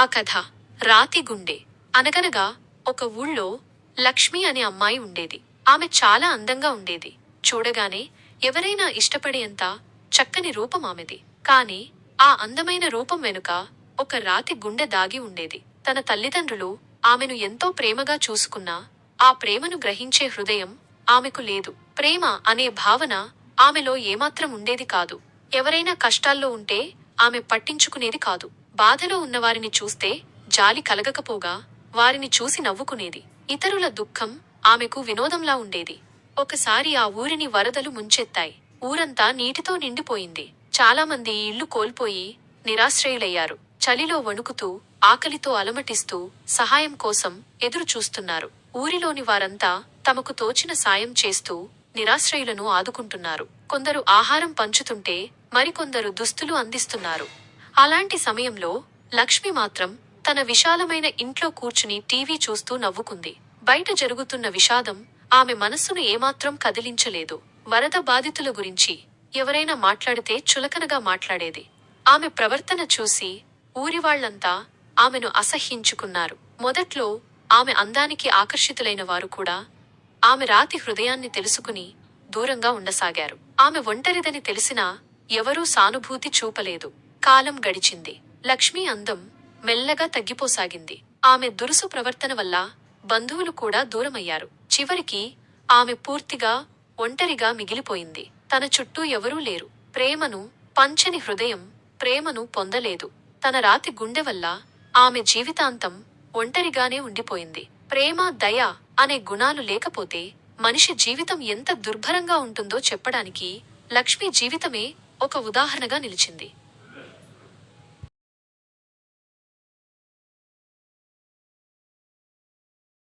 ఆ కథ రాతి గుండె అనగనగా ఒక ఊళ్ళో లక్ష్మి అనే అమ్మాయి ఉండేది. ఆమె చాలా అందంగా ఉండేది. చూడగానే ఎవరైనా ఇష్టపడేంత చక్కని రూపం ఆమెది. కాని ఆ అందమైన రూపం వెనుక ఒక రాతి గుండె దాగి ఉండేది. తన తల్లిదండ్రులు ఆమెను ఎంతో ప్రేమగా చూసుకున్నా ఆ ప్రేమను గ్రహించే హృదయం ఆమెకు లేదు. ప్రేమ అనే భావన ఆమెలో ఏమాత్రం ఉండేది కాదు. ఎవరైనా కష్టాల్లో ఉంటే ఆమె పట్టించుకునేది కాదు. బాధలో ఉన్నవారిని చూస్తే జాలి కలగకపోగా వారిని చూసి నవ్వుకునేది. ఇతరుల దుఃఖం ఆమెకు వినోదంలా ఉండేది. ఒకసారి ఆ ఊరిని వరదలు ముంచెత్తాయి. ఊరంతా నీటితో నిండిపోయింది. చాలామంది ఇల్లు కోల్పోయి నిరాశ్రయులయ్యారు. చలిలో వణుకుతూ ఆకలితో అలమటిస్తూ సహాయం కోసం ఎదురు చూస్తున్నారు ఊరిలోని వారంతా తమకు తోచిన సాయం చేస్తూ నిరాశ్రయులను ఆదుకుంటున్నారు. కొందరు ఆహారం పంచుతుంటే మరికొందరు దుస్తులు అందిస్తున్నారు. అలాంటి సమయంలో లక్ష్మి మాత్రం తన విశాలమైన ఇంట్లో కూర్చుని టీవీ చూస్తూ నవ్వుకుంది. బయట జరుగుతున్న విషాదం ఆమె మనస్సును ఏమాత్రం కదిలించలేదు. వరద బాధితుల గురించి ఎవరైనా మాట్లాడితే చులకనగా మాట్లాడేది. ఆమె ప్రవర్తన చూసి ఊరివాళ్ళంతా ఆమెను అసహ్యించుకున్నారు. మొదట్లో ఆమె అందానికి ఆకర్షితులైన వారు కూడా ఆమె రాతి హృదయాన్ని తెలుసుకుని దూరంగా ఉండసాగారు. ఆమె ఒంటరిదని తెలిసినా ఎవరూ సానుభూతి చూపలేదు. కాలం గడిచింది. లక్ష్మీ అందం మెల్లగా తగ్గిపోసాగింది. ఆమె దురుసు ప్రవర్తన వల్ల బంధువులు కూడా దూరమయ్యారు. చివరికి ఆమె పూర్తిగా ఒంటరిగా మిగిలిపోయింది. తన చుట్టూ ఎవరూ లేరు. ప్రేమను పంచని హృదయం ప్రేమను పొందలేదు. తన రాతి గుండె వల్ల ఆమె జీవితాంతం ఒంటరిగానే ఉండిపోయింది. ప్రేమ దయ అనే గుణాలు లేకపోతే మనిషి జీవితం ఎంత దుర్భరంగా ఉంటుందో చెప్పడానికి లక్ష్మి జీవితమే ఒక ఉదాహరణగా నిలిచింది.